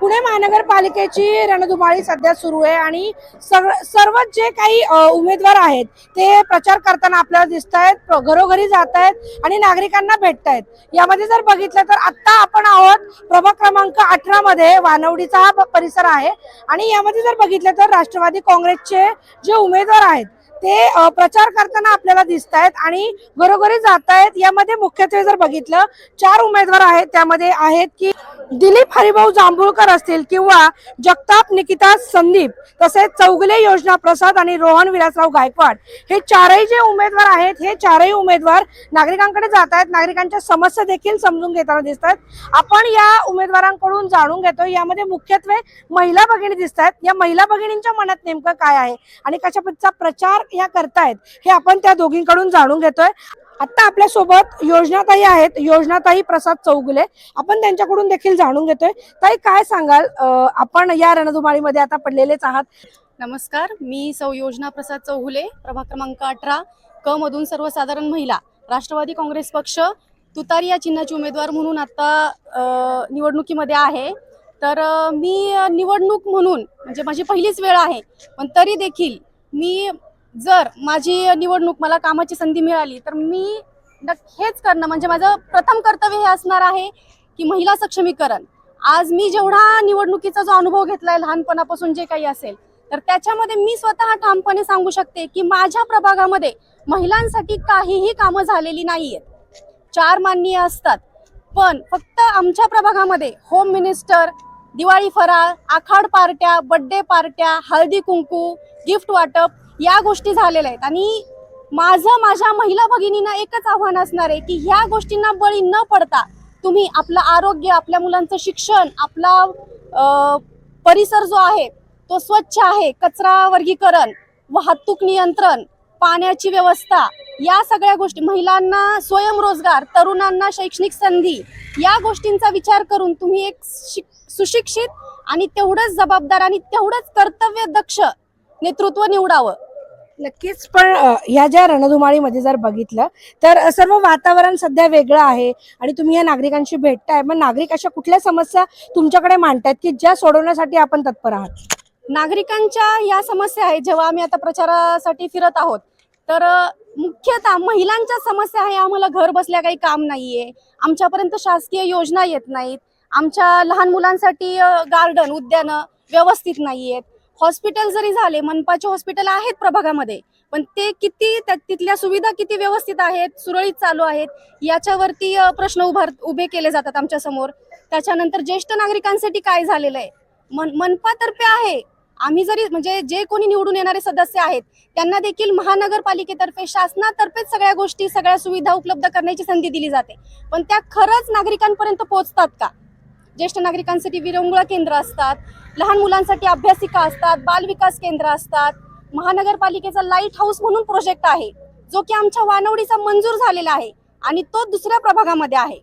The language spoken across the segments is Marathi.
पुणे महानगरपालिकेची रणधुमाळी सध्या सुरू आहे आणि सर्व सर्वच जे काही उमेदवार आहेत ते प्रचार करताना आपल्याला दिसत आहेत घरोघरी जात आहेत आणि नागरिकांना भेटत आहेत यामध्ये जर बघितलं तर आत्ता आपण आहोत प्रभाग क्रमांक अठरा मध्ये वानवडीचा हा परिसर आहे. आणि यामध्ये जर बघितलं तर राष्ट्रवादी काँग्रेसचे जे उमेदवार आहेत ते प्रचार करताना आपल्याला दिसत आहेत आणि घरोघरी जात आहेत यामध्ये मुख्यत्वे जर बघितलं चार उमेदवार आहेत त्यामध्ये आहेत की दिलीप हरिभाऊ जांभूळकर असतील किंवा जगताप निकिता संदीप तसेच चौगुले योजना प्रसाद आणि रोहन विलासराव गायकवाड. हे चारही जे उमेदवार आहेत हे चारही उमेदवार नागरिकांकडे जात आहेत. नागरिकांच्या समस्या देखील समजून घेताना दिसत आहेत आपण या उमेदवारांकडून जाणून घेतो यामध्ये मुख्यत्वे महिला भगिनी दिसत आहेत या महिला भगिनींच्या मनात नेमकं काय आहे आणि कशा पद्धतीचा प्रचार ह्या करतायत हे आपण त्या दोघींकडून जाणून घेतोय. आता आपल्यासोबत योजनाताई आहेत. योजनाताई प्रसाद चौगुले. आपण त्यांच्याकडून देखील जाणून घेतोय. ताई काय सांगाल? आपण या रणधुमाळीमध्ये आता पडलेलेच आहात. नमस्कार. मी सौ योजना प्रसाद चौगुले प्रभाग क्रमांक अठरा क मधून सर्वसाधारण महिला राष्ट्रवादी काँग्रेस पक्ष तुतारी या चिन्हाची उमेदवार म्हणून आता निवडणुकीमध्ये आहे. तर मी निवडणूक म्हणून म्हणजे माझी पहिलीच वेळ आहे पण तरी देखील मी जर माझी निवडणूक मला कामाची संधी मिळाली तर मी हेच करणं म्हणजे माझं प्रथम कर्तव्य हे असणार आहे की महिला सक्षमीकरण. आज मी जेवढा निवडणुकीचा जो अनुभव घेतलाय लहानपणापासून जे काही असेल तर त्याच्यामध्ये मी स्वतः ठामपणे सांगू शकते की माझ्या प्रभागामध्ये महिलांसाठी काहीही कामं झालेली नाहीयेत. चार माननीय असतात पण फक्त आमच्या प्रभागामध्ये होम मिनिस्टर दिवाळी फराळ आखाड पार्ट्या बड्डे पार्ट्या हळदी कुंकू गिफ्ट वाटप या गोष्टी झालेल्या आहेत. आणि माझं माझ्या महिला भगिनींना एकच आव्हान असणार आहे की ह्या गोष्टींना बळी न पडता तुम्ही आपलं आरोग्य आपल्या मुलांचं शिक्षण आपला परिसर जो आहे तो स्वच्छ आहे. कचरा वर्गीकरण वाहतूक नियंत्रण पाण्याची व्यवस्था या सगळ्या गोष्टी महिलांना स्वयंरोजगार तरुणांना शैक्षणिक संधी या गोष्टींचा विचार करून तुम्ही एक सुशिक्षित आणि तेवढंच जबाबदार आणि तेवढंच कर्तव्य दक्ष नेतृत्व निवडावं. नक्कीच पण ह्या ज्या रणधुमाळीमध्ये जर बघितलं तर सर्व वातावरण सध्या वेगळं आहे आणि तुम्ही या नागरिकांशी भेटताय. मग नागरिक अशा कुठल्या समस्या तुमच्याकडे मांडतायत की ज्या सोडवण्यासाठी आपण तत्पर आहात? नागरिकांच्या या समस्या आहेत. जेव्हा आम्ही आता प्रचारासाठी फिरत आहोत तर मुख्यतः महिलांच्या समस्या आहे. आम्हाला घर बसल्या काही काम नाहीये. आमच्यापर्यंत शासकीय योजना येत नाहीत. आमच्या लहान मुलांसाठी गार्डन उद्यानं व्यवस्थित नाहीयेत. हॉस्पिटल जरी झाले मनपाचे हॉस्पिटल आहेत प्रभागामध्ये पण ते किती त्या- तिथल्या सुविधा किती व्यवस्थित आहेत सुरळीत चालू आहेत याच्यावरती प्रश्न उभार उभे केले जातात आमच्यासमोर त्याच्यानंतर ज्येष्ठ नागरिकांसाठी काय झालेलं आहे? मन मनपातर्फे आहे. आम्ही जरी म्हणजे जे कोणी निवडून येणारे सदस्य आहेत त्यांना देखील महानगरपालिकेतर्फे शासनातर्फेच सगळ्या गोष्टी सगळ्या सुविधा उपलब्ध करण्याची संधी दिली जाते. पण त्या खरंच नागरिकांपर्यंत पोहोचतात का? ज्येष्ठ नागरिकांसाठी विरंगुळा केंद्र असतात लहान मुलांसाठी अभ्यासिका असतात बालविकास केंद्र असतात. महानगरपालिकेचा लाइट हाऊस म्हणून प्रोजेक्ट आहे जो की आमच्या वानवडीचा मंजूर झालेला आहे आणि तो दुसऱ्या प्रभागामध्ये आहे.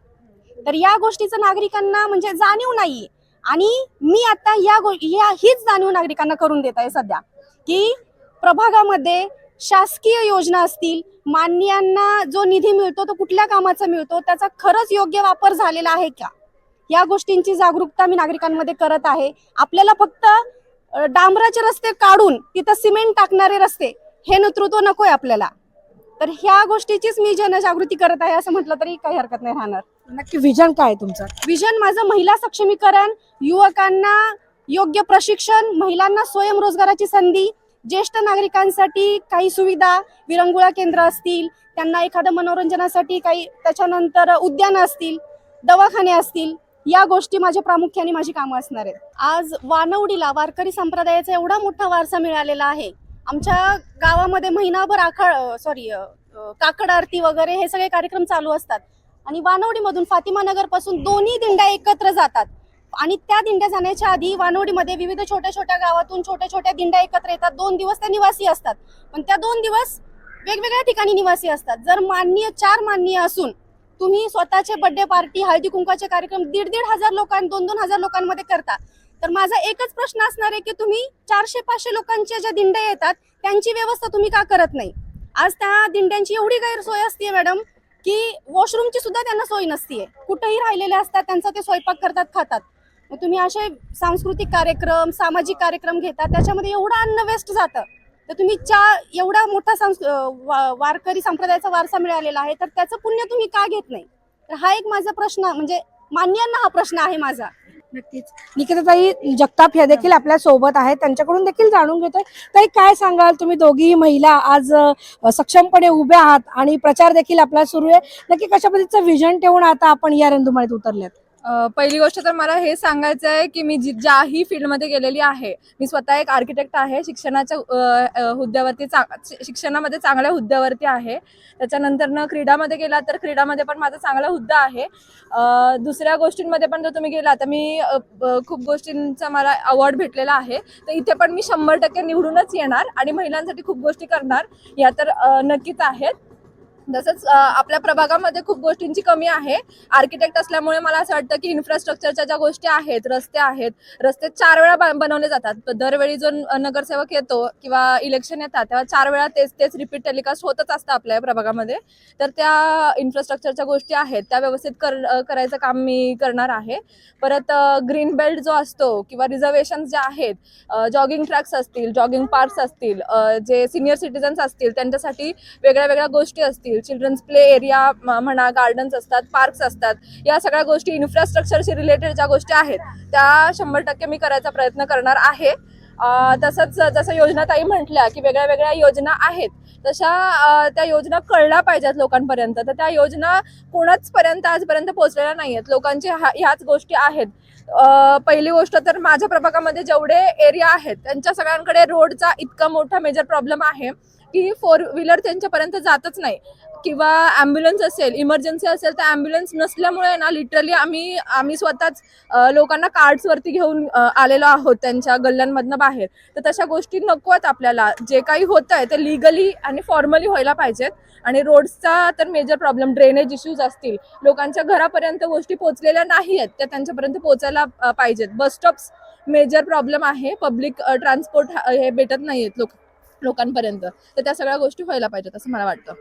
तर या गोष्टीचं नागरिकांना म्हणजे जाणीव नाहीये आणि मी आता या गो या हीच जाणीव नागरिकांना करून देत आहे सध्या की प्रभागामध्ये शासकीय योजना असतील मान्यांना जो निधी मिळतो तो कुठल्या कामाचा मिळतो त्याचा खरंच योग्य वापर झालेला आहे का? या गोष्टींची जागरूकता मी नागरिकांमध्ये करत आहे. आपल्याला फक्त डांबराचे रस्ते काढून तिथं सिमेंट टाकणारे रस्ते हे नेतृत्व नकोय आपल्याला. तर ह्या गोष्टीचीच मी जनजागृती करत आहे असं म्हटलं तरी काही हरकत नाही राहणार. नक्की विजन काय तुमचं? विजन माझं महिला सक्षमीकरण युवकांना योग्य प्रशिक्षण महिलांना स्वयंरोजगाराची संधी ज्येष्ठ नागरिकांसाठी काही सुविधा विरंगुळा केंद्र असतील त्यांना एखादं मनोरंजनासाठी काही त्याच्यानंतर उद्यानं असतील दवाखाने असतील या गोष्टी माझ्या प्रामुख्याने माझी कामं असणार आहेत. आज वानवडीला वारकरी संप्रदायाचा एवढा मोठा वारसा मिळालेला आहे. आमच्या गावामध्ये महिनाभर आखाड सॉरी काकड आरती वगैरे हे सगळे कार्यक्रम चालू असतात. आणि वानवडीमधून फातिमा नगरपासून दोन्ही दिंड्या एकत्र जातात. आणि त्या दिंड्या जाण्याच्या आधी वानवडीमध्ये विविध छोट्या छोट्या गावातून छोट्या छोट्या दिंड्या एकत्र येतात. दोन दिवस त्या निवासी असतात. पण त्या दोन दिवस वेगवेगळ्या ठिकाणी निवासी असतात. जर माननीय चार माननीय असून तुम्ही स्वतःचे बर्थडे पार्टी हळदी कुंकाचे कार्यक्रम दीड दीड हजार लोकांना दोन दोन हजार लोकांमध्ये करता. तर माझा एकच प्रश्न असणार आहे की तुम्ही चारशे पाचशे लोकांच्या ज्या दिंड्या येतात त्यांची व्यवस्था तुम्ही का करत नाही? आज त्या दिंड्यांची एवढी गैरसोय असते मॅडम की वॉशरूमची सुद्धा त्यांना सोय नसते कुठेही राहिलेले असतात त्यांचा ते स्वयंपाक करतात खातात. मग तुम्ही असे सांस्कृतिक कार्यक्रम सामाजिक कार्यक्रम घेता त्याच्यामध्ये एवढं अन्न वेस्ट जातं. तर तुम्ही च्या एवढा मोठा सांस वारकरी संप्रदायाचा वारसा मिळालेला आहे तर त्याचं पुण्य तुम्ही का घेत नाही? तर हा एक माझा प्रश्न म्हणजे मान्यांना हा प्रश्न आहे माझा. नक्कीच. निकिताताई जगताप ह्या देखील आपल्यासोबत आहेत त्यांच्याकडून देखील जाणून घेतोय. ताई काय सांगाल? तुम्ही दोघी महिला आज सक्षमपणे उभ्या आहात आणि प्रचार देखील आपला सुरू आहे. नक्की कशा पद्धतीचं विजन ठेवून आता आपण या रंधुमाळीत उतरल्यात पहिली गोष्ट तर मला हे सांगायचं आहे की मी जी ज्याही फील्डमध्ये गेलेली आहे मी स्वतः एक आर्किटेक्ट आहे शिक्षणाच्या हुद्द्यावरती चा शिक्षणामध्ये चांगल्या हुद्द्यावरती आहे. त्याच्यानंतरनं क्रीडामध्ये गेला तर क्रीडामध्ये पण माझा चांगला हुद्दा आहे. दुसऱ्या गोष्टींमध्ये पण जर तुम्ही गेला तर मी खूप गोष्टींचा मला अवॉर्ड भेटलेला आहे. तर इथे पण मी शंभर टक्के निवडूनच येणार आणि महिलांसाठी खूप गोष्टी करणार. या तर नक्कीच आहेत. तसंच आपल्या प्रभागामध्ये खूप गोष्टींची कमी आहे. आर्किटेक्ट असल्यामुळे मला असं वाटतं की इन्फ्रास्ट्रक्चरच्या ज्या गोष्टी आहेत रस्ते आहेत रस्ते चार वेळा बनवले जातात. दरवेळी जो नगरसेवक येतो किंवा इलेक्शन येतात तेव्हा चार वेळा तेच तेच रिपीट टेलिकास्ट होतच असतं आपल्या प्रभागामध्ये. तर त्या इन्फ्रास्ट्रक्चरच्या गोष्टी आहेत त्या व्यवस्थित कर करायचं काम मी करणार आहे. परत ग्रीन बेल्ट जो असतो किंवा रिझर्वेशन ज्या आहेत जॉगिंग ट्रॅक्स असतील जॉगिंग पार्क्स असतील जे सिनियर सिटीजन्स असतील त्यांच्यासाठी वेगळ्या वेगळ्या गोष्टी असतील. चिल्ड्रन्स प्ले एरिया म्हणा गार्डन्स असतात पार्क्स असतात. या सगळ्या गोष्टी इन्फ्रास्ट्रक्चरशी रिलेटेड ज्या गोष्टी आहेत त्या शंभर टक्के मी करायचा प्रयत्न करणार आहे. तसंच जसं योजना ताई म्हटल्या की वेगळ्या वेगळ्या योजना आहेत तशा त्या योजना कळल्या पाहिजेत लोकांपर्यंत. तर त्या योजना कोणाच पर्यंत आजपर्यंत पोहोचलेल्या नाही आहेत लोकांची ह्याच गोष्टी आहेत. पहिली गोष्ट तर माझ्या प्रभागामध्ये जेवढे एरिया आहेत त्यांच्या सगळ्यांकडे रोडचा इतका मोठा मेजर प्रॉब्लेम आहे की फोर व्हीलर त्यांच्यापर्यंत जातच नाही. किंवा ॲम्ब्युलन्स असेल इमर्जन्सी असेल तर ॲम्ब्युलन्स नसल्यामुळे ना लिटरली आम्ही आम्ही स्वतःच लोकांना कार्ड्सवरती घेऊन आलेलो आहोत त्यांच्या गल्ल्यांमधनं बाहेर. तर तशा गोष्टी नको आहेत आपल्याला. जे काही होतं आहे ते लिगली आणि फॉर्मली व्हायला पाहिजेत. आणि रोड्सचा तर मेजर प्रॉब्लेम ड्रेनेज इश्यूज असतील. लोकांच्या घरापर्यंत गोष्टी पोचलेल्या नाही आहेत त्या त्यांच्यापर्यंत पोहोचायला पाहिजेत. बस स्टॉप्स मेजर प्रॉब्लेम आहे. पब्लिक ट्रान्सपोर्ट हे भेटत नाही आहेत लोक लोकांपर्यंत. तर त्या सगळ्या गोष्टी व्हायला पाहिजेत असं मला वाटतं.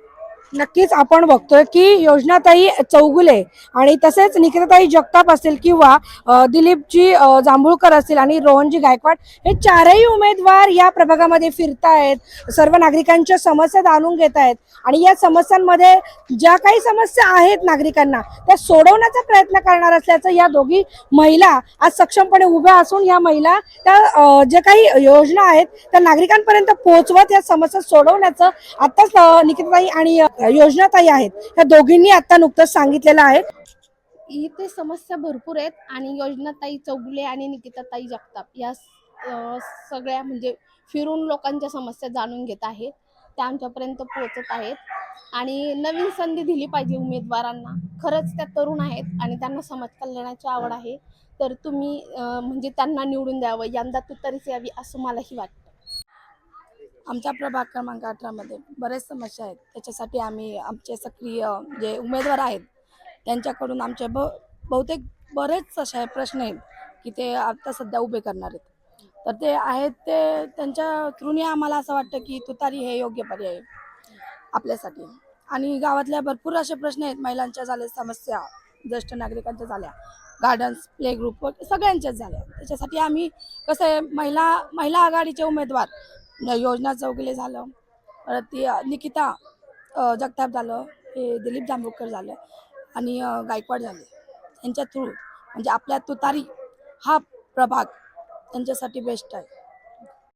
नक्कीच आपण बघतोय की योजनाताई चौगुले आणि तसेच निकिताताई जगताप असतील किंवा दिलीपजी जांभूळकर असतील आणि रोहनजी गायकवाड हे चारही उमेदवार या प्रभागामध्ये फिरतायत सर्व नागरिकांच्या समस्या जाणून घेत आहेत आणि या समस्यांमध्ये ज्या काही समस्या आहेत नागरिकांना त्या सोडवण्याचा प्रयत्न करणार असल्याचं या दोघी महिला आज सक्षमपणे उभ्या असून या महिला त्या ज्या जे काही योजना आहेत त्या नागरिकांपर्यंत पोहोचवत या समस्या सोडवण्याचं आताच निकिताई निकिताताई आणि योजनाताई आहेत. ह्या दोघींनी आता नुकतंच सांगितलेलं आहे. इथे समस्या भरपूर आहेत आणि योजनाताई चौगुले आणि निकिताताई जगताप या सगळ्या म्हणजे फिरून लोकांच्या समस्या जाणून घेत आहेत. त्या आमच्यापर्यंत पोहोचत आहेत. आणि नवीन संधी दिली पाहिजे उमेदवारांना. खरंच त्या तरुण आहेत आणि त्यांना समाज कल्याणाची आवड आहे. तर तुम्ही म्हणजे त्यांना निवडून द्यावं. यंदा तू तरीच यावी असं मलाही वाटतं. आमच्या प्रभाग क्रमांक अठरामध्ये बरेच समस्या आहेत. त्याच्यासाठी आम्ही आमचे सक्रिय जे उमेदवार आहेत त्यांच्याकडून आमचे ब बहुतेक बरेच असे प्रश्न आहेत की ते आता सध्या उभे करणार आहेत. तर ते आहेत ते त्यांच्या थ्रूने आम्हाला असं वाटतं की तुतारी हे योग्य पर्याय आपल्यासाठी. आणि गावातल्या भरपूर असे प्रश्न आहेत महिलांच्या झाल्या समस्या ज्येष्ठ नागरिकांच्या झाल्या गार्डन्स प्ले ग्रुप सगळ्यांच्याच झाल्या. त्याच्यासाठी आम्ही कसं आहे महिला महिला आघाडीचे उमेदवार योजना चौगुले झालं. परत ती निकिता जगताप झालं. हे दिलीप जांभूळकर झालं आणि गायकवाड झाले. त्यांच्या थ्रू म्हणजे आपल्या तुतारी हा प्रभाग त्यांच्यासाठी बेस्ट आहे.